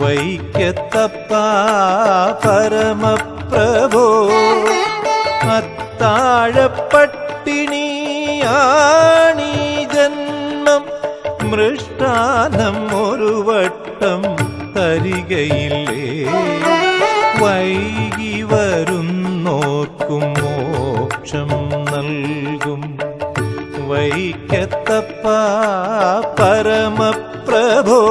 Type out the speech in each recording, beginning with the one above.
വൈക്കത്തപ്പ പരമപ്രഭോ. അത്താഴപ്പട്ടിണിയാണീ ജന്മം. മൃഷ്ടാനം ഒരു വട്ടം തരികയില്ലേ? വൈകി വരുന്നോർക്കും മോക്ഷം നൽകും. വൈക്കത്തപ്പ പരമപ്രഭോ.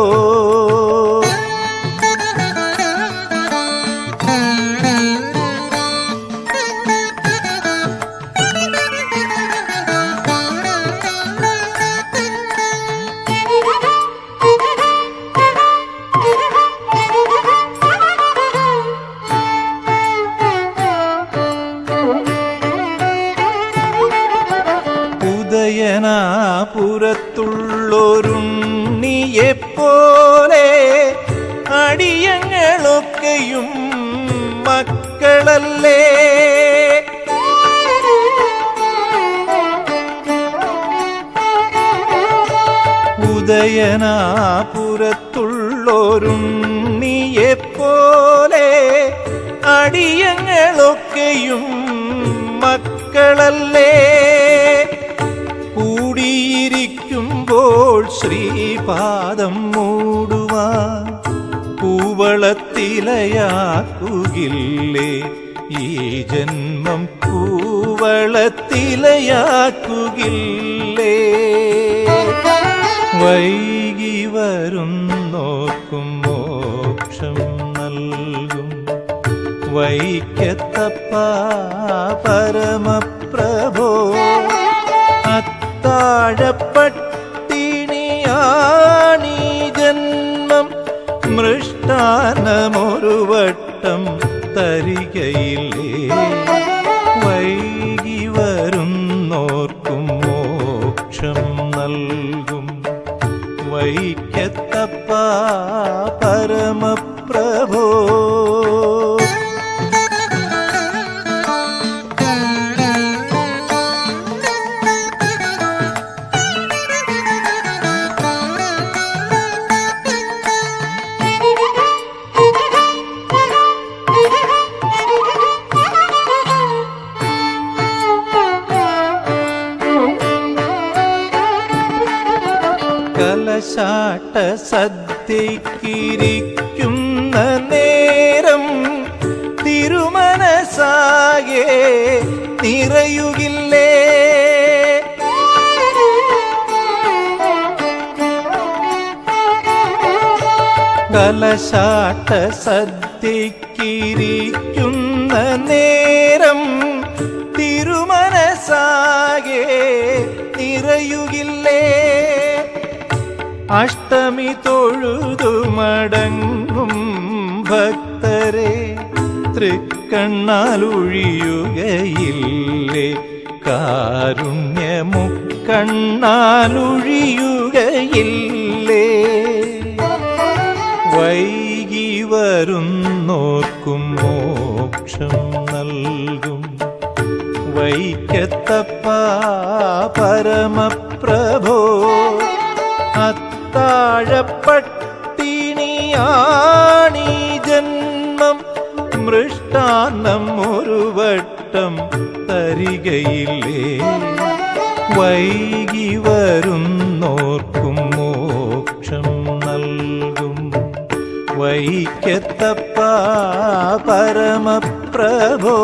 ഉദയനാപുരത്തുള്ളൊരുണ്ണിയെപ്പോലെ അടിയങ്ങളൊക്കെയും മക്കളല്ലേ? ഉദയനാപുരത്തുള്ളൊരുണ്ണിയെപ്പോലെ അടിയങ്ങളൊക്കെയും മക്കളല്ലേ? ശ്രീപാദം മൂടുവാൻ കൂവളത്തിലയാക്കുകില്ലേ ഈ ജന്മം കൂവളത്തിലയാക്കുകില്ലേ വൈകി വരും നോക്കും മോക്ഷം നൽകും. വൈക്കത്തപ്പ പരമപ്രഭോ അത്താഴപ്പട്ടിണിയാണീ മൃഷ്ടാനമൊരു വട്ടം തരികയില്ലേ? വൈകി വരുന്നോർക്കും മോക്ഷം നൽകും. വൈക്കത്തപ്പാ പരമപ്രഭോ. കലശാട്ട സദ്യക്കിരിക്കുന്ന നേരം തിരുമനസാകെ നിറയുകില്ലേ? കലശാട്ട സദ്യക്കിരിക്കുന്ന നേരം അഷ്ടമി തൊഴുതു മടങ്ങും ഭക്തരെ. തൃക്കണ്ണാലൊഴിയുകയില്ലേ കാരുണ്യമുക്കണ്ണാലൊഴിയുകയില്ലേ വൈകി നോക്കും മോക്ഷം നൽകും. വൈക്കത്തപ്പാ പരമപ്രഭോ. അത്താഴപ്പട്ടിണിയാണീ ജന്മം മൃഷ്ടാന്നം ഒരു വട്ടം തരികയില്ലേ? വൈകി വരുന്നോർക്കും മോക്ഷം നൽകും. വൈക്കത്തപ്പ പരമപ്രഭോ.